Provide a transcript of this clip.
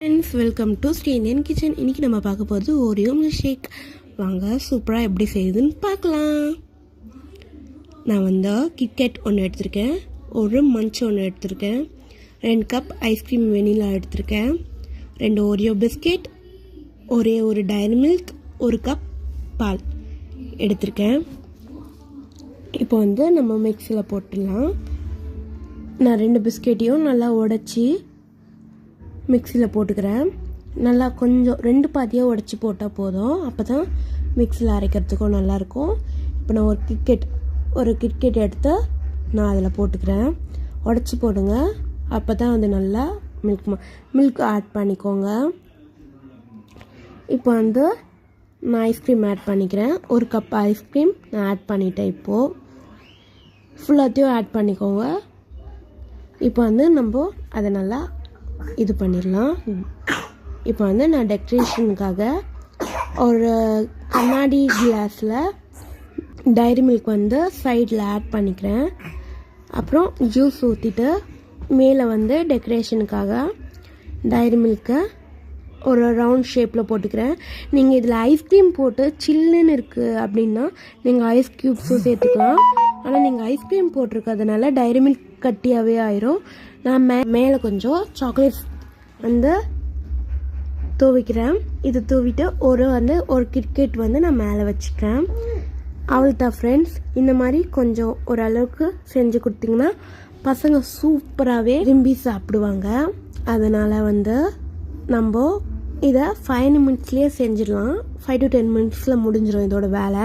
Friends welcome to Sri Indian kitchen இன்றைக்கி நம்ம பார்க்க போகிறது ஓரியோ மில்க் ஷேக் வாங்க சூப்பராக எப்படி செய்யுதுன்னு பார்க்கலாம். நான் வந்து கிட்கேட் ஒன்று எடுத்திருக்கேன். ஒரு மஞ்ச் ஒன்று எடுத்திருக்கேன். ரெண்டு கப் ஐஸ்கிரீம் வெனிலா எடுத்திருக்கேன். ரெண்டு ஓரியோ பிஸ்கெட் ஒரே ஒரு டைரி மில்க் ஒரு கப் பால் எடுத்திருக்கேன். இப்போ வந்து நம்ம மிக்சியில் போட்டுடலாம். நான் ரெண்டு பிஸ்கெட்டையும் நல்லா உடச்சி மிக்சியில் போட்டுக்கிறேன். நல்லா கொஞ்சம் ரெண்டு பாதியாக உடச்சி போட்டால் போதும். அப்போ தான் மிக்சியில் அரைக்கிறதுக்கும் நல்லாயிருக்கும். இப்போ நான் ஒரு கிரிக்கெட் ஒரு கிரிக்கெட் எடுத்து நான் அதில் போட்டுக்கிறேன். உடச்சி போடுங்க. அப்போ தான் வந்து நல்லா மில்க் மில்க் ஆட் பண்ணிக்கோங்க. இப்போ வந்து நான் ஐஸ்கிரீம் ஆட் பண்ணிக்கிறேன். ஒரு கப் ஐஸ்கிரீம் நான் ஆட் பண்ணிட்டேன் இப்போது ஃபுல்லாத்தையும் ஆட் பண்ணிக்கோங்க. இப்போ வந்து நம்ம அதை நல்லா இது பண்ணிடலாம். இப்போ வந்து நான் டெக்கரேஷனுக்காக ஒரு கண்ணாடி கிளாஸில் டைரி மில்க் வந்து சைடில் ஆட் பண்ணிக்கிறேன். அப்புறம் ஜூஸ் ஊற்றிட்டு மேலே வந்து டெக்கரேஷனுக்காக டைரி மில்க்கை ஒரு ரவுண்ட் ஷேப்பில் போட்டுக்கிறேன். நீங்கள் இதில் ஐஸ்கிரீம் போட்டு சில்லுன்னு இருக்குது அப்படின்னா நீங்கள் ஐஸ் க்யூப்ஸும் சேர்த்துக்கலாம். ஆனால் நீங்கள் ஐஸ்கிரீம் போட்டிருக்கிறதுனால டைரி மில்க் கட்டியாகவே ஆயிரும். நான் மே மேலே கொஞ்சம் சாக்லேட்ஸ் வந்து தூவிக்கிறேன். இது தூவிட்டு ஒரு வந்து ஒரு கிரிக்கெட் வந்து நான் மேலே வச்சுக்கிறேன். அவ்வளோதான் ஃப்ரெண்ட்ஸ் இந்த மாதிரி கொஞ்சம் ஓரளவுக்கு செஞ்சு கொடுத்தீங்கன்னா பசங்க சூப்பராகவே விரும்பி சாப்பிடுவாங்க. அதனால் வந்து நம்ம இதை ஃபைவ் மினிட்ஸ்லேயே செஞ்சிடலாம். ஃபைவ் டு டென் மினிட்ஸில் முடிஞ்சிடும் இதோட வேலை.